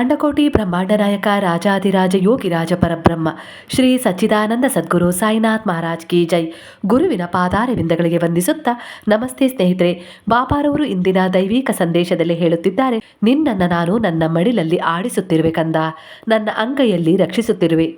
ಅಂಡಕೋಟಿ ಬ್ರಹ್ಮಾಂಡ ನಾಯಕ ರಾಜಾಧಿರಾಜ ಯೋಗಿರಾಜ ಪರಬ್ರಹ್ಮ ಶ್ರೀ ಸಚ್ಚಿದಾನಂದ ಸದ್ಗುರು ಸಾಯಿನಾಥ್ ಮಹಾರಾಜ್ ಕಿ ಜೈ. ಗುರುವಿನ ಪಾದಾರವಿಂದಗಳಿಗೆ ವಂದಿಸುತ್ತಾ ನಮಸ್ತೆ ಸ್ನೇಹಿತರೆ, ಬಾಬಾರವರು ಇಂದಿನ ದೈವಿಕ ಸಂದೇಶದಲ್ಲಿ ಹೇಳುತ್ತಿದ್ದಾರೆ, ನಿನ್ನನ್ನು ನಾನು ನನ್ನ ಮಡಿಲಲ್ಲಿ ಆಡಿಸುತ್ತಿರುವೆ ಕಂದ. ನನ್ನ ಅಂಗೈಯಲ್ಲಿ ರಕ್ಷಿಸುತ್ತಿರುವೆ.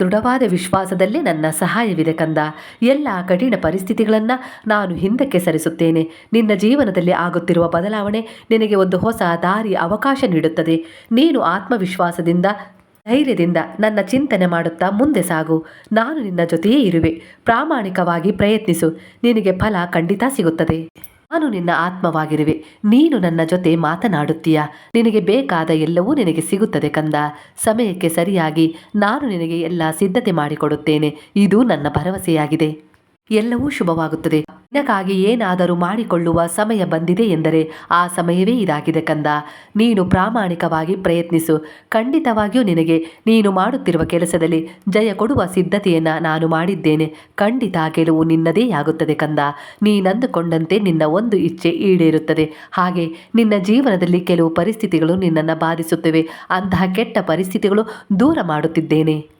ದೃಢವಾದ ವಿಶ್ವಾಸದಲ್ಲೇ ನನ್ನ ಸಹಾಯವಿದೆ ಕಂದ. ಎಲ್ಲ ಕಠಿಣ ಪರಿಸ್ಥಿತಿಗಳನ್ನು ನಾನು ಹಿಂದಕ್ಕೆ ಸರಿಸುತ್ತೇನೆ. ನಿನ್ನ ಜೀವನದಲ್ಲಿ ಆಗುತ್ತಿರುವ ಬದಲಾವಣೆ ನಿನಗೆ ಒಂದು ಹೊಸ ದಾರಿ ಅವಕಾಶ ನೀಡುತ್ತದೆ. ನೀನು ಆತ್ಮವಿಶ್ವಾಸದಿಂದ, ಧೈರ್ಯದಿಂದ ನನ್ನ ಚಿಂತನೆ ಮಾಡುತ್ತಾ ಮುಂದೆ ಸಾಗು. ನಾನು ನಿನ್ನ ಜೊತೆಯೇ ಇರುವೆ. ಪ್ರಾಮಾಣಿಕವಾಗಿ ಪ್ರಯತ್ನಿಸು. ನಿನಗೆ ಫಲ ಖಂಡಿತ ಸಿಗುತ್ತದೆ. ನಾನು ನಿನ್ನ ಆತ್ಮವಾಗಿರುವೆ. ನೀನು ನನ್ನ ಜೊತೆ ಮಾತನಾಡುತ್ತೀಯ. ನಿನಗೆ ಬೇಕಾದ ಎಲ್ಲವೂ ನಿನಗೆ ಸಿಗುತ್ತದೆ ಕಂದ. ಸಮಯಕ್ಕೆ ಸರಿಯಾಗಿ ನಾನು ನಿನಗೆ ಎಲ್ಲ ಸಿದ್ಧತೆ ಮಾಡಿಕೊಡುತ್ತೇನೆ. ಇದು ನನ್ನ ಭರವಸೆಯಾಗಿದೆ. ಎಲ್ಲವೂ ಶುಭವಾಗುತ್ತದೆ. ನಿನಗಾಗಿ ಏನಾದರೂ ಮಾಡಿಕೊಳ್ಳುವ ಸಮಯ ಬಂದಿದೆ ಎಂದರೆ ಆ ಸಮಯವೇ ಇದಾಗಿದೆ ಕಂದ. ನೀನು ಪ್ರಾಮಾಣಿಕವಾಗಿ ಪ್ರಯತ್ನಿಸು. ಖಂಡಿತವಾಗಿಯೂ ನಿನಗೆ ನೀನು ಮಾಡುತ್ತಿರುವ ಕೆಲಸದಲ್ಲಿ ಜಯ ಕೊಡುವ ಸಿದ್ಧತೆಯನ್ನು ನಾನು ಮಾಡಿದ್ದೇನೆ. ಖಂಡಿತ ಗೆಲುವು ನಿನ್ನದೇ ಆಗುತ್ತದೆ ಕಂದ. ನೀನಂದುಕೊಂಡಂತೆ ನಿನ್ನ ಒಂದು ಇಚ್ಛೆ ಈಡೇರುತ್ತದೆ. ಹಾಗೆ ನಿನ್ನ ಜೀವನದಲ್ಲಿ ಕೆಲವು ಪರಿಸ್ಥಿತಿಗಳು ನಿನ್ನನ್ನು ಬಾಧಿಸುತ್ತವೆ. ಅಂತಹ ಕೆಟ್ಟ ಪರಿಸ್ಥಿತಿಗಳು ದೂರ ಮಾಡುತ್ತಿದ್ದೇನೆ.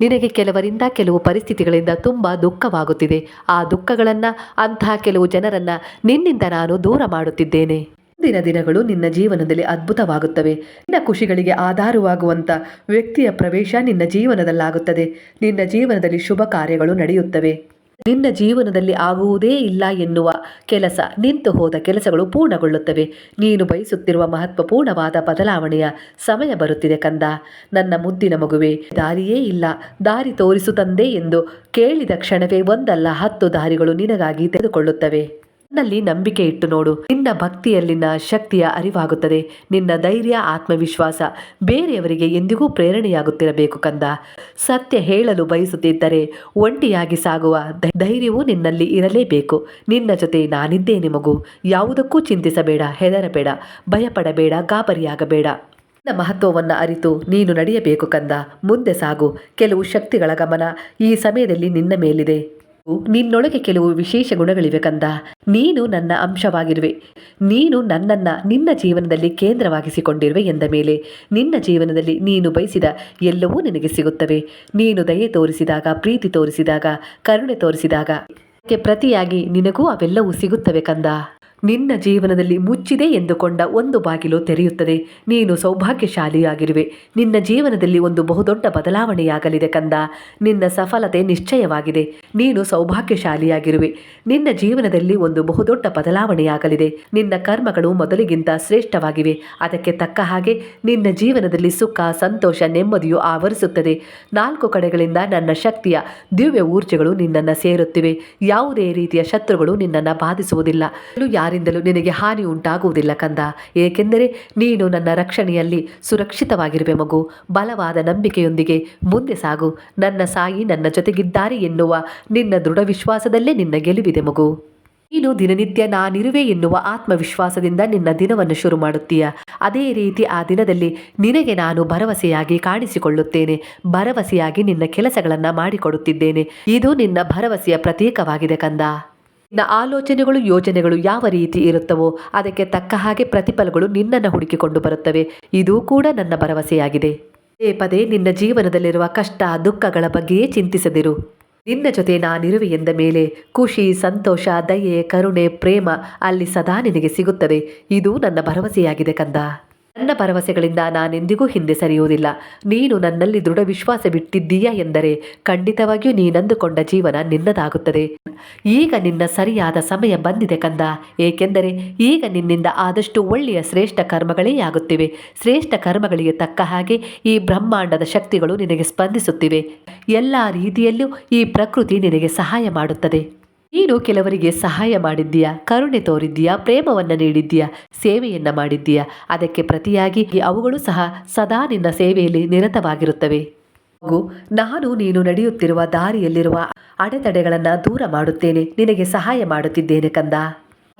ನಿನಗೆ ಕೆಲವರಿಂದ ಕೆಲವು ಪರಿಸ್ಥಿತಿಗಳಿಂದ ತುಂಬ ದುಃಖವಾಗುತ್ತಿದೆ. ಆ ದುಃಖಗಳನ್ನು ಅಂತಹ ಕೆಲವು ಜನರನ್ನು ನಿನ್ನಿಂದ ನಾನು ದೂರ ಮಾಡುತ್ತಿದ್ದೇನೆ. ಮುಂದಿನ ದಿನಗಳು ನಿನ್ನ ಜೀವನದಲ್ಲಿ ಅದ್ಭುತವಾಗುತ್ತವೆ. ನಿನ್ನ ಖುಷಿಗಳಿಗೆ ಆಧಾರವಾಗುವಂಥ ವ್ಯಕ್ತಿಯ ಪ್ರವೇಶ ನಿನ್ನ ಜೀವನದಲ್ಲಾಗುತ್ತದೆ. ನಿನ್ನ ಜೀವನದಲ್ಲಿ ಶುಭ ಕಾರ್ಯಗಳು ನಡೆಯುತ್ತವೆ. ನಿನ್ನ ಜೀವನದಲ್ಲಿ ಆಗುವುದೇ ಇಲ್ಲ ಎನ್ನುವ ಕೆಲಸ ನಿಂತು ಹೋದ ಕೆಲಸಗಳು ಪೂರ್ಣಗೊಳ್ಳುತ್ತವೆ. ನೀನು ಬಯಸುತ್ತಿರುವ ಮಹತ್ವಪೂರ್ಣವಾದ ಬದಲಾವಣೆಯ ಸಮಯ ಬರುತ್ತಿದೆ ಕಂದ. ನನ್ನ ಮುದ್ದಿನ ಮಗುವೆ, ದಾರಿಯೇ ಇಲ್ಲ. ದಾರಿ ತೋರಿಸು ತಂದೆ ಎಂದು ಕೇಳಿದ ಕ್ಷಣವೇ ಒಂದಲ್ಲ ಹತ್ತು ದಾರಿಗಳು ನಿನಗಾಗಿ ತೆಗೆದುಕೊಳ್ಳುತ್ತವೆ. ನನ್ನಲ್ಲಿ ನಂಬಿಕೆ ಇಟ್ಟು ನೋಡು. ನಿನ್ನ ಭಕ್ತಿಯಲ್ಲಿನ ಶಕ್ತಿಯ ಅರಿವಾಗುತ್ತದೆ. ನಿನ್ನ ಧೈರ್ಯ, ಆತ್ಮವಿಶ್ವಾಸ ಬೇರೆಯವರಿಗೆ ಎಂದಿಗೂ ಪ್ರೇರಣೆಯಾಗುತ್ತಿರಬೇಕು ಕಂದ. ಸತ್ಯ ಹೇಳಲು ಬಯಸುತ್ತಿದ್ದರೆ ಒಂಟಿಯಾಗಿ ಸಾಗುವ ಧೈರ್ಯವು ಧೈರ್ಯವೂ ನಿನ್ನಲ್ಲಿ ಇರಲೇಬೇಕು. ನಿನ್ನ ಜೊತೆ ನಾನಿದ್ದೇನೆ ಮಗು. ಯಾವುದಕ್ಕೂ ಚಿಂತಿಸಬೇಡ, ಹೆದರಬೇಡ, ಭಯಪಡಬೇಡ, ಗಾಬರಿಯಾಗಬೇಡ. ನಿನ್ನ ಮಹತ್ವವನ್ನು ಅರಿತು ನೀನು ನಡೆಯಬೇಕು ಕಂದ. ಮುಂದೆ ಸಾಗು. ಕೆಲವು ಶಕ್ತಿಗಳ ಗಮನ ಈ ಸಮಯದಲ್ಲಿ ನಿನ್ನ ಮೇಲಿದೆ. ನಿನ್ನೊಳಗೆ ಕೆಲವು ವಿಶೇಷ ಗುಣಗಳಿವೆ ಕಂದ. ನೀನು ನನ್ನ ಅಂಶವಾಗಿರುವೆ. ನೀನು ನನ್ನನ್ನ ನಿನ್ನ ಜೀವನದಲ್ಲಿ ಕೇಂದ್ರವಾಗಿಸಿಕೊಂಡಿರುವೆ ಎಂದ ಮೇಲೆ, ನಿನ್ನ ಜೀವನದಲ್ಲಿ ನೀನು ಬಯಸಿದ ಎಲ್ಲವೂ ನಿನಗೆ ಸಿಗುತ್ತವೆ. ನೀನು ದಯೆ ತೋರಿಸಿದಾಗ, ಪ್ರೀತಿ ತೋರಿಸಿದಾಗ, ಕರುಣೆ ತೋರಿಸಿದಾಗ ಪ್ರತಿಯಾಗಿ ನಿನಗೂ ಅವೆಲ್ಲವೂ ಸಿಗುತ್ತವೆ ಕಂದ. ನಿನ್ನ ಜೀವನದಲ್ಲಿ ಮುಚ್ಚಿದೆ ಎಂದುಕೊಂಡ ಒಂದು ಬಾಗಿಲು ತೆರೆಯುತ್ತದೆ. ನೀನು ಸೌಭಾಗ್ಯಶಾಲಿಯಾಗಿರುವೆ. ನಿನ್ನ ಜೀವನದಲ್ಲಿ ಒಂದು ಬಹುದೊಡ್ಡ ಬದಲಾವಣೆಯಾಗಲಿದೆ ಕಂದ. ನಿನ್ನ ಸಫಲತೆ ನಿಶ್ಚಯವಾಗಿದೆ. ನೀನು ಸೌಭಾಗ್ಯಶಾಲಿಯಾಗಿರುವೆ. ನಿನ್ನ ಜೀವನದಲ್ಲಿ ಒಂದು ಬಹುದೊಡ್ಡ ಬದಲಾವಣೆಯಾಗಲಿದೆ. ನಿನ್ನ ಕರ್ಮಗಳು ಮೊದಲಿಗಿಂತ ಶ್ರೇಷ್ಠವಾಗಿವೆ. ಅದಕ್ಕೆ ತಕ್ಕ ಹಾಗೆ ನಿನ್ನ ಜೀವನದಲ್ಲಿ ಸುಖ, ಸಂತೋಷ, ನೆಮ್ಮದಿಯು ಆವರಿಸುತ್ತದೆ. ನಾಲ್ಕು ಕಡೆಗಳಿಂದ ನನ್ನ ಶಕ್ತಿಯ ದಿವ್ಯ ಊರ್ಜೆಗಳು ನಿನ್ನನ್ನು ಸೇರುತ್ತಿವೆ. ಯಾವುದೇ ರೀತಿಯ ಶತ್ರುಗಳು ನಿನ್ನನ್ನು ಬಾಧಿಸುವುದಿಲ್ಲ. ಇನ್ನು ಯಾರಿಂದಲೂ ನಿನಗೆ ಹಾನಿ ಉಂಟಾಗುವುದಿಲ್ಲ ಕಂದ. ಏಕೆಂದರೆ ನೀನು ನನ್ನ ರಕ್ಷಣೆಯಲ್ಲಿ ಸುರಕ್ಷಿತವಾಗಿರುವೆ ಮಗು. ಬಲವಾದ ನಂಬಿಕೆಯೊಂದಿಗೆ ಮುಂದೆ ಸಾಗು. ನನ್ನ ಸಾಯಿ ನನ್ನ ಜೊತೆಗಿದ್ದಾರೆ ಎನ್ನುವ ನಿನ್ನ ದೃಢ ವಿಶ್ವಾಸದಲ್ಲೇ ನಿನ್ನ ಗೆಲುವಿದೆ ಮಗು. ನೀನು ದಿನನಿತ್ಯ ನಾನಿರುವೆ ಎನ್ನುವ ಆತ್ಮವಿಶ್ವಾಸದಿಂದ ನಿನ್ನ ದಿನವನ್ನು ಶುರು ಮಾಡುತ್ತೀಯ. ಅದೇ ರೀತಿ ಆ ದಿನದಲ್ಲಿ ನಿನಗೆ ನಾನು ಭರವಸೆಯಾಗಿ ಕಾಣಿಸಿಕೊಳ್ಳುತ್ತೇನೆ. ಭರವಸೆಯಾಗಿ ನಿನ್ನ ಕೆಲಸಗಳನ್ನು ಮಾಡಿಕೊಡುತ್ತಿದ್ದೇನೆ. ಇದು ನಿನ್ನ ಭರವಸೆಯ ಪ್ರತೀಕವಾಗಿದೆ ಕಂದ. ಆಲೋಚನೆಗಳು ಯೋಜನೆಗಳು ಯಾವ ರೀತಿ ಇರುತ್ತವೋ ಅದಕ್ಕೆ ತಕ್ಕ ಹಾಗೆ ಪ್ರತಿಫಲಗಳು ನಿನ್ನನ್ನು ಹುಡುಕಿಕೊಂಡು ಬರುತ್ತವೆ. ಇದು ಕೂಡ ನನ್ನ ಭರವಸೆಯಾಗಿದೆ. ಪದೇ ಪದೇ ನಿನ್ನ ಜೀವನದಲ್ಲಿರುವ ಕಷ್ಟ, ದುಃಖಗಳ ಬಗ್ಗೆಯೇ ಚಿಂತಿಸದಿರು. ನಿನ್ನ ಜೊತೆ ನಾನಿರುವೆ ಎಂದ ಮೇಲೆ ಖುಷಿ, ಸಂತೋಷ, ದಯೆ, ಕರುಣೆ, ಪ್ರೇಮ ಅಲ್ಲಿ ಸದಾ ನಿನಗೆ ಸಿಗುತ್ತದೆ ಇದು ನನ್ನ ಭರವಸೆಯಾಗಿದೆ ಕಂದ. ನನ್ನ ಭರವಸೆಗಳಿಂದ ನಾನೆಂದಿಗೂ ಹಿಂದೆ ಸರಿಯುವುದಿಲ್ಲ. ನೀನು ನನ್ನಲ್ಲಿ ದೃಢ ವಿಶ್ವಾಸ ಬಿಟ್ಟಿದ್ದೀಯಾ ಎಂದರೆ ಖಂಡಿತವಾಗಿಯೂ ನೀನಂದುಕೊಂಡ ಜೀವನ ನಿನ್ನದಾಗುತ್ತದೆ. ಈಗ ನಿನ್ನ ಸರಿಯಾದ ಸಮಯ ಬಂದಿದೆ ಕಂದ. ಏಕೆಂದರೆ ಈಗ ನಿನ್ನಿಂದ ಆದಷ್ಟು ಒಳ್ಳೆಯ ಶ್ರೇಷ್ಠ ಕರ್ಮಗಳೇ ಆಗುತ್ತಿವೆ. ಶ್ರೇಷ್ಠ ಕರ್ಮಗಳಿಗೆ ತಕ್ಕ ಹಾಗೆ ಈ ಬ್ರಹ್ಮಾಂಡದ ಶಕ್ತಿಗಳು ನಿನಗೆ ಸ್ಪಂದಿಸುತ್ತಿವೆ. ಎಲ್ಲ ರೀತಿಯಲ್ಲೂ ಈ ಪ್ರಕೃತಿ ನಿನಗೆ ಸಹಾಯ ಮಾಡುತ್ತದೆ. ನೀನು ಕೆಲವರಿಗೆ ಸಹಾಯ ಮಾಡಿದ್ದೀಯಾ? ಕರುಣೆ ತೋರಿದ್ದೀಯಾ? ಪ್ರೇಮವನ್ನು ನೀಡಿದ್ದೀಯಾ? ಸೇವೆಯನ್ನ ಮಾಡಿದ್ದೀಯಾ? ಅದಕ್ಕೆ ಪ್ರತಿಯಾಗಿ ಅವುಗಳು ಸಹ ಸದಾ ನಿನ್ನ ಸೇವೆಯಲ್ಲಿ ನಿರತವಾಗಿರುತ್ತವೆ. ಹಾಗೂ ನಾನು ನೀನು ನಡೆಯುತ್ತಿರುವ ದಾರಿಯಲ್ಲಿರುವ ಅಡೆತಡೆಗಳನ್ನು ದೂರ ಮಾಡುತ್ತೇನೆ. ನಿನಗೆ ಸಹಾಯ ಮಾಡುತ್ತಿದ್ದೇನೆ ಕಂದ.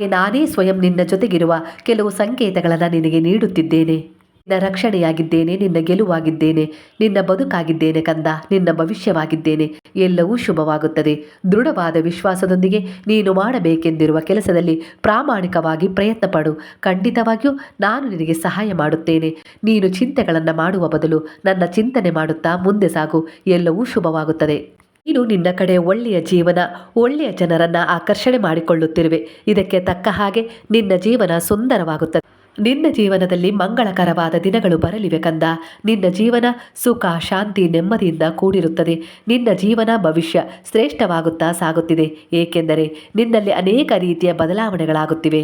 ನಾನೇ ಸ್ವಯಂ ನಿನ್ನ ಜೊತೆಗಿರುವ ಕೆಲವು ಸಂಕೇತಗಳನ್ನು ನಿನಗೆ ನೀಡುತ್ತಿದ್ದೇನೆ. ನಿನ್ನ ರಕ್ಷಣೆಯಾಗಿದ್ದೇನೆ, ನಿನ್ನ ಗೆಲುವಾಗಿದ್ದೇನೆ, ನಿನ್ನ ಬದುಕಾಗಿದ್ದೇನೆ ಕಂದ, ನಿನ್ನ ಭವಿಷ್ಯವಾಗಿದ್ದೇನೆ, ಎಲ್ಲವೂ ಶುಭವಾಗುತ್ತದೆ. ದೃಢವಾದ ವಿಶ್ವಾಸದೊಂದಿಗೆ ನೀನು ಮಾಡಬೇಕೆಂದಿರುವ ಕೆಲಸದಲ್ಲಿ ಪ್ರಾಮಾಣಿಕವಾಗಿ ಪ್ರಯತ್ನ ಪಡು ಖಂಡಿತವಾಗಿಯೂ ನಾನು ನಿನಗೆ ಸಹಾಯ ಮಾಡುತ್ತೇನೆ. ನೀನು ಚಿಂತೆಗಳನ್ನು ಮಾಡುವ ಬದಲು ನನ್ನ ಚಿಂತನೆ ಮಾಡುತ್ತಾ ಮುಂದೆ ಸಾಗು. ಎಲ್ಲವೂ ಶುಭವಾಗುತ್ತದೆ. ನೀನು ನಿನ್ನ ಕಡೆ ಒಳ್ಳೆಯ ಜೀವನ, ಒಳ್ಳೆಯ ಜನರನ್ನು ಆಕರ್ಷಣೆ ಮಾಡಿಕೊಳ್ಳುತ್ತಿರುವೆ. ಇದಕ್ಕೆ ತಕ್ಕ ಹಾಗೆ ನಿನ್ನ ಜೀವನ ಸುಂದರವಾಗುತ್ತದೆ. ನಿನ್ನ ಜೀವನದಲ್ಲಿ ಮಂಗಳಕರವಾದ ದಿನಗಳು ಬರಲಿವೆ ಕಂದ. ನಿನ್ನ ಜೀವನ ಸುಖ, ಶಾಂತಿ, ನೆಮ್ಮದಿಯಿಂದ ಕೂಡಿರುತ್ತದೆ. ನಿನ್ನ ಜೀವನ ಭವಿಷ್ಯ ಶ್ರೇಷ್ಠವಾಗುತ್ತಾ ಸಾಗುತ್ತಿದೆ. ಏಕೆಂದರೆ ನಿನ್ನಲ್ಲಿ ಅನೇಕ ರೀತಿಯ ಬದಲಾವಣೆಗಳಾಗುತ್ತಿವೆ.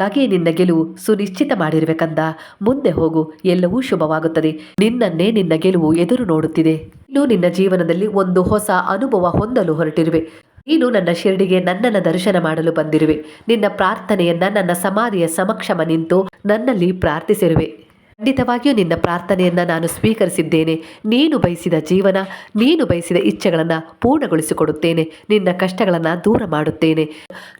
ಹಾಗಾಗಿ ನಿನ್ನ ಗೆಲುವು ಸುನಿಶ್ಚಿತ ಮಾಡಿರುವೆ ಕಂದ. ಮುಂದೆ ಹೋಗು, ಎಲ್ಲವೂ ಶುಭವಾಗುತ್ತದೆ. ನಿನ್ನನ್ನೇ ನಿನ್ನ ಗೆಲುವು ಎದುರು ನೋಡುತ್ತಿದೆ. ಇನ್ನು ನಿನ್ನ ಜೀವನದಲ್ಲಿ ಒಂದು ಹೊಸ ಅನುಭವ ಹೊಂದಲು ಹೊರಟಿರುವೆ. ನೀನು ನನ್ನ ಶಿರಡಿಗೆ ನನ್ನನ್ನು ದರ್ಶನ ಮಾಡಲು ಬಂದಿರುವೆ. ನಿನ್ನ ಪ್ರಾರ್ಥನೆಯನ್ನ ನನ್ನ ಸಮಾಧಿಯ ಸಮಕ್ಷಮ ನಿಂತು ನನ್ನಲ್ಲಿ ಪ್ರಾರ್ಥಿಸಿರುವೆ. ಖಂಡಿತವಾಗಿಯೂ ನಿನ್ನ ಪ್ರಾರ್ಥನೆಯನ್ನು ನಾನು ಸ್ವೀಕರಿಸಿದ್ದೇನೆ. ನೀನು ಬಯಸಿದ ಜೀವನ, ನೀನು ಬಯಸಿದ ಇಚ್ಛೆಗಳನ್ನು ಪೂರ್ಣಗೊಳಿಸಿಕೊಡುತ್ತೇನೆ. ನಿನ್ನ ಕಷ್ಟಗಳನ್ನು ದೂರ ಮಾಡುತ್ತೇನೆ.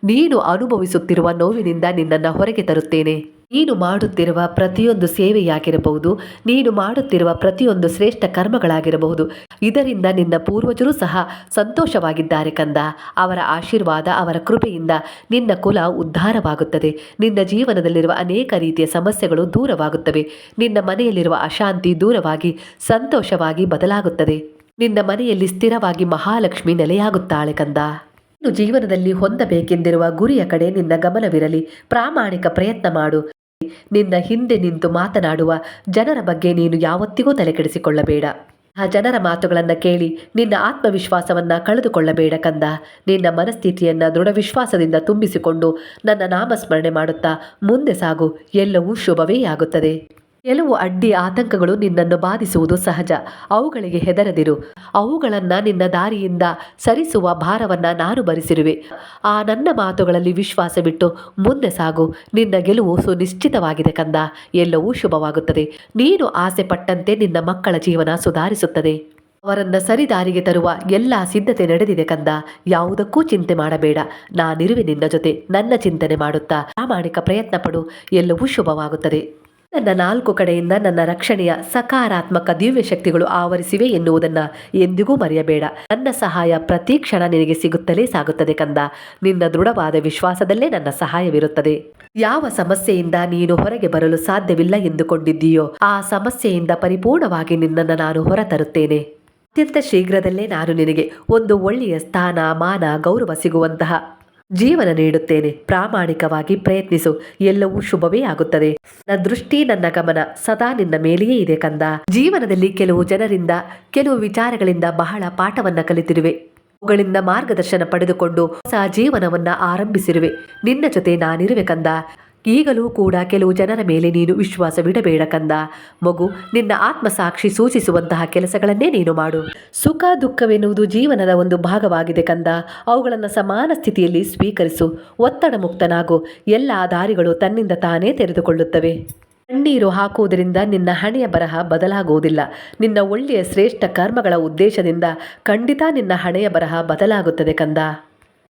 ನೀನು ಅನುಭವಿಸುತ್ತಿರುವ ನೋವಿನಿಂದ ನಿನ್ನನ್ನು ಹೊರಗೆ ತರುತ್ತೇನೆ. ನೀನು ಮಾಡುತ್ತಿರುವ ಪ್ರತಿಯೊಂದು ಸೇವೆಯಾಗಿರಬಹುದು. ನೀನು ಮಾಡುತ್ತಿರುವ ಪ್ರತಿಯೊಂದು ಶ್ರೇಷ್ಠ ಕರ್ಮಗಳಾಗಿರಬಹುದು. ಇದರಿಂದ ನಿನ್ನ ಪೂರ್ವಜರು ಸಹ ಸಂತೋಷವಾಗಿದ್ದಾರೆ ಕಂದ. ಅವರ ಆಶೀರ್ವಾದ ಅವರ ಕೃಪೆಯಿಂದ ನಿನ್ನ ಕುಲ ಉದ್ಧಾರವಾಗುತ್ತದೆ. ನಿನ್ನ ಜೀವನದಲ್ಲಿರುವ ಅನೇಕ ರೀತಿಯ ಸಮಸ್ಯೆಗಳು ದೂರವಾಗುತ್ತವೆ. ನಿನ್ನ ಮನೆಯಲ್ಲಿರುವ ಅಶಾಂತಿ ದೂರವಾಗಿ, ಸಂತೋಷವಾಗಿ ಬದಲಾಗುತ್ತದೆ. ನಿನ್ನ ಮನೆಯಲ್ಲಿ ಸ್ಥಿರವಾಗಿ ಮಹಾಲಕ್ಷ್ಮಿ ನೆಲೆಯಾಗುತ್ತಾಳೆ ಕಂದ. ನೀನು ಜೀವನದಲ್ಲಿ ಹೊಂದಬೇಕೆಂದಿರುವ ಗುರಿಯ ಕಡೆ ನಿನ್ನ ಗಮನವಿರಲಿ. ಪ್ರಾಮಾಣಿಕ ಪ್ರಯತ್ನ ಮಾಡು. ನಿನ್ನ ಹಿಂದೆ ನಿಂತು ಮಾತನಾಡುವ ಜನರ ಬಗ್ಗೆ ನೀನು ಯಾವತ್ತಿಗೂ ತಲೆಕೆಡಿಸಿಕೊಳ್ಳಬೇಡ. ಆ ಜನರ ಮಾತುಗಳನ್ನು ಕೇಳಿ ನಿನ್ನ ಆತ್ಮವಿಶ್ವಾಸವನ್ನ ಕಳೆದುಕೊಳ್ಳಬೇಡ ಕಂದ. ನಿನ್ನ ಮನಸ್ಥಿತಿಯನ್ನ ದೃಢ ವಿಶ್ವಾಸದಿಂದ ತುಂಬಿಸಿಕೊಂಡು ನನ್ನ ನಾಮಸ್ಮರಣೆ ಮಾಡುತ್ತಾ ಮುಂದೆ ಸಾಗು. ಎಲ್ಲವೂ ಶುಭವೇ ಆಗುತ್ತದೆ. ಕೆಲವು ಅಡ್ಡಿ ಆತಂಕಗಳು ನಿನ್ನನ್ನು ಬಾಧಿಸುವುದು ಸಹಜ. ಅವುಗಳಿಗೆ ಹೆದರದಿರು. ಅವುಗಳನ್ನು ನಿನ್ನ ದಾರಿಯಿಂದ ಸರಿಸುವ ಭಾರವನ್ನ ನಾನು ಭರಿಸಿರುವೆ. ಆ ನನ್ನ ಮಾತುಗಳಲ್ಲಿ ವಿಶ್ವಾಸವಿಟ್ಟು ಮುಂದೆ ಸಾಗು. ನಿನ್ನ ಗೆಲುವು ಸುನಿಶ್ಚಿತವಾಗಿದೆ ಕಂದ. ಎಲ್ಲವೂ ಶುಭವಾಗುತ್ತದೆ. ನೀನು ಆಸೆ ಪಟ್ಟಂತೆ ನಿನ್ನ ಮಕ್ಕಳ ಜೀವನ ಸುಧಾರಿಸುತ್ತದೆ. ಅವರನ್ನ ಸರಿದಾರಿಗೆ ತರುವ ಎಲ್ಲ ಸಿದ್ಧತೆ ನಡೆದಿದೆ ಕಂದ. ಯಾವುದಕ್ಕೂ ಚಿಂತೆ ಮಾಡಬೇಡ. ನಾನಿರುವೆ ನಿನ್ನ ಜೊತೆ. ನನ್ನ ಚಿಂತನೆ ಮಾಡುತ್ತಾ. ಪ್ರಾಮಾಣಿಕ ಪ್ರಯತ್ನ ಪಡು ಎಲ್ಲವೂ ಶುಭವಾಗುತ್ತದೆ. ನನ್ನ ನಾಲ್ಕು ಕಡೆಯಿಂದ ನನ್ನ ರಕ್ಷಣೆಯ ಸಕಾರಾತ್ಮಕ ದಿವ್ಯ ಶಕ್ತಿಗಳು ಆವರಿಸಿವೆ ಎನ್ನುವುದನ್ನ ಎಂದಿಗೂ ಮರೆಯಬೇಡ. ನನ್ನ ಸಹಾಯ ಪ್ರತಿ ಕ್ಷಣ ನಿನಗೆ ಸಿಗುತ್ತಲೇ ಸಾಗುತ್ತದೆ ಕಂದ. ನಿನ್ನ ದೃಢವಾದ ವಿಶ್ವಾಸದಲ್ಲೇ ನನ್ನ ಸಹಾಯವಿರುತ್ತದೆ. ಯಾವ ಸಮಸ್ಯೆಯಿಂದ ನೀನು ಹೊರಗೆ ಬರಲು ಸಾಧ್ಯವಿಲ್ಲ ಎಂದುಕೊಂಡಿದ್ದೀಯೋ, ಆ ಸಮಸ್ಯೆಯಿಂದ ಪರಿಪೂರ್ಣವಾಗಿ ನಿನ್ನನ್ನು ನಾನು ಹೊರತರುತ್ತೇನೆ. ಅತ್ಯಂತ ಶೀಘ್ರದಲ್ಲೇ ನಾನು ನಿನಗೆ ಒಂದು ಒಳ್ಳೆಯ ಸ್ಥಾನ, ಮಾನ, ಗೌರವ ಸಿಗುವಂತಹ ಜೀವನ ನೀಡುತ್ತೇನೆ. ಪ್ರಾಮಾಣಿಕವಾಗಿ ಪ್ರಯತ್ನಿಸು. ಎಲ್ಲವೂ ಶುಭವೇ ಆಗುತ್ತದೆ. ನನ್ನ ದೃಷ್ಟಿ, ನನ್ನ ಗಮನ ಸದಾ ನಿನ್ನ ಮೇಲೆಯೇ ಇದೆ ಕಂದ. ಜೀವನದಲ್ಲಿ ಕೆಲವು ಜನರಿಂದ, ಕೆಲವು ವಿಚಾರಗಳಿಂದ ಬಹಳ ಪಾಠವನ್ನ ಕಲಿತಿರುವೆ. ಅವುಗಳಿಂದ ಮಾರ್ಗದರ್ಶನ ಪಡೆದುಕೊಂಡು ಹೊಸ ಜೀವನವನ್ನ ಆರಂಭಿಸಿರುವೆ. ನಿನ್ನ ಜೊತೆ ನಾನಿರುವೆ ಕಂದ. ಈಗಲೂ ಕೂಡ ಕೆಲವು ಜನರ ಮೇಲೆ ನೀನು ವಿಶ್ವಾಸವಿಡಬೇಡ ಕಂದ. ಮಗು, ನಿನ್ನ ಆತ್ಮಸಾಕ್ಷಿ ಸೂಚಿಸುವಂತಹ ಕೆಲಸಗಳನ್ನೇ ನೀನು ಮಾಡು. ಸುಖ, ದುಃಖವೆನ್ನುವುದು ಜೀವನದ ಒಂದು ಭಾಗವಾಗಿದೆ ಕಂದ. ಅವುಗಳನ್ನು ಸಮಾನ ಸ್ಥಿತಿಯಲ್ಲಿ ಸ್ವೀಕರಿಸು. ಒತ್ತಡ ಮುಕ್ತನಾಗು. ಎಲ್ಲ ದಾರಿಗಳು ತನ್ನಿಂದ ತಾನೇ ತೆರೆದುಕೊಳ್ಳುತ್ತವೆ. ಕಣ್ಣೀರು ಹಾಕುವುದರಿಂದ ನಿನ್ನ ಹಣೆಯ ಬರಹ ಬದಲಾಗುವುದಿಲ್ಲ. ನಿನ್ನ ಒಳ್ಳೆಯ ಶ್ರೇಷ್ಠ ಕರ್ಮಗಳ ಉದ್ದೇಶದಿಂದ ಖಂಡಿತ ನಿನ್ನ ಹಣೆಯ ಬರಹ ಬದಲಾಗುತ್ತದೆ ಕಂದ.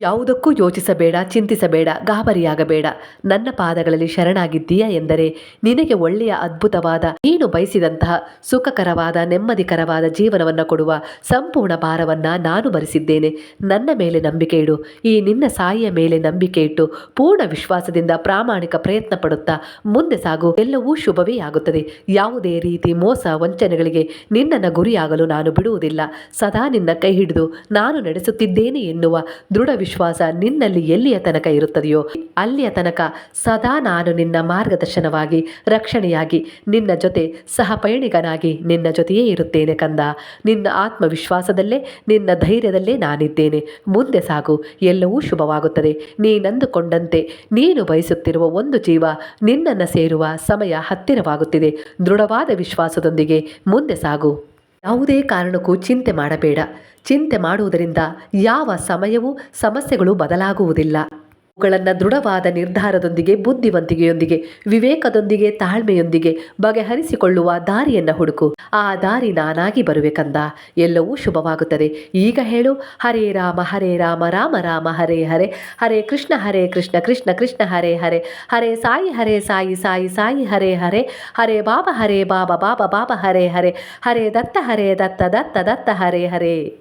ಯಾವುದಕ್ಕೂ ಯೋಚಿಸಬೇಡ, ಚಿಂತಿಸಬೇಡ, ಗಾಬರಿಯಾಗಬೇಡ. ನನ್ನ ಪಾದಗಳಲ್ಲಿ ಶರಣಾಗಿದ್ದೀಯಾ ಎಂದರೆ ನಿನಗೆ ಒಳ್ಳೆಯ ಅದ್ಭುತವಾದ, ನೀನು ಬಯಸಿದಂತಹ ಸುಖಕರವಾದ, ನೆಮ್ಮದಿಕರವಾದ ಜೀವನವನ್ನು ಕೊಡುವ ಸಂಪೂರ್ಣ ಭಾರವನ್ನ ನಾನು ಭರಿಸಿದ್ದೇನೆ ನನ್ನ ಮೇಲೆ ನಂಬಿಕೆ ಇಡು. ಈ ನಿನ್ನ ಸಾಯಿಯ ಮೇಲೆ ನಂಬಿಕೆ ಇಟ್ಟು ಪೂರ್ಣ ವಿಶ್ವಾಸದಿಂದ ಪ್ರಾಮಾಣಿಕ ಪ್ರಯತ್ನ ಪಡುತ್ತಾ ಮುಂದೆ ಸಾಗು. ಎಲ್ಲವೂ ಶುಭವೇ ಆಗುತ್ತದೆ. ಯಾವುದೇ ರೀತಿ ಮೋಸ, ವಂಚನೆಗಳಿಗೆ ನಿನ್ನನ್ನು ಗುರಿಯಾಗಲು ನಾನು ಬಿಡುವುದಿಲ್ಲ. ಸದಾ ನಿನ್ನ ಕೈ ಹಿಡಿದು ನಾನು ನಡೆಸುತ್ತಿದ್ದೇನೆ ಎನ್ನುವ ದೃಢ ವಿಶ್ವಾಸ ನಿನ್ನಲ್ಲಿ ಎಲ್ಲಿಯ ತನಕ ಇರುತ್ತದೆಯೋ, ಅಲ್ಲಿಯ ತನಕ ಸದಾ ನಾನು ನಿನ್ನ ಮಾರ್ಗದರ್ಶನವಾಗಿ, ರಕ್ಷಣೆಯಾಗಿ, ನಿನ್ನ ಜೊತೆ ಸಹಪಯಣಿಗನಾಗಿ ನಿನ್ನ ಜೊತೆಯೇ ಇರುತ್ತೇನೆ ಕಂದ. ನಿನ್ನ ಆತ್ಮವಿಶ್ವಾಸದಲ್ಲೇ, ನಿನ್ನ ಧೈರ್ಯದಲ್ಲೇ ನಾನಿದ್ದೇನೆ. ಮುಂದೆ ಸಾಗು, ಎಲ್ಲವೂ ಶುಭವಾಗುತ್ತದೆ. ನೀನಂದುಕೊಂಡಂತೆ ನೀನು ಬಯಸುತ್ತಿರುವ ಒಂದು ಜೀವ ನಿನ್ನನ್ನು ಸೇರುವ ಸಮಯ ಹತ್ತಿರವಾಗುತ್ತಿದೆ. ದೃಢವಾದ ವಿಶ್ವಾಸದೊಂದಿಗೆ ಮುಂದೆ ಸಾಗು. ಯಾವುದೇ ಕಾರಣಕ್ಕೂ ಚಿಂತೆ ಮಾಡಬೇಡ. ಚಿಂತೆ ಮಾಡುವುದರಿಂದ ಯಾವ ಸಮಯವೂ ಸಮಸ್ಯೆಗಳು ಬದಲಾಗುವುದಿಲ್ಲ. ಗಳನ್ನು ದೃಢವಾದ ನಿರ್ಧಾರದೊಂದಿಗೆ, ಬುದ್ಧಿವಂತಿಕೆಯೊಂದಿಗೆ, ವಿವೇಕದೊಂದಿಗೆ, ತಾಳ್ಮೆಯೊಂದಿಗೆ ಬಗೆಹರಿಸಿಕೊಳ್ಳುವ ದಾರಿಯನ್ನು ಹುಡುಕು. ಆ ದಾರಿ ನಾನಾಗಿ ಬರುವೆ ಕಂದ. ಎಲ್ಲವೂ ಶುಭವಾಗುತ್ತದೆ. ಈಗ ಹೇಳು. ಹರೇ ರಾಮ ಹರೇ ರಾಮ ರಾಮ ರಾಮ, ಹರೇ ಹರೇ. ಹರೇ ಕೃಷ್ಣ ಹರೇ ಕೃಷ್ಣ ಕೃಷ್ಣ ಕೃಷ್ಣ, ಹರೇ ಹರೇ. ಹರೇ ಸಾಯಿ ಹರೇ ಸಾಯಿ ಸಾಯಿ ಸಾಯಿ, ಹರೇ ಹರೇ. ಹರೇ ಬಾಬಾ ಹರೇ ಬಾಬಾ ಬಾಬಾ ಬಾಬಾ, ಹರೇ ಹರೇ. ಹರೇ ದತ್ತ ಹರೇ ದತ್ತ ದತ್ತ ದತ್ತ, ಹರೇ ಹರೇ.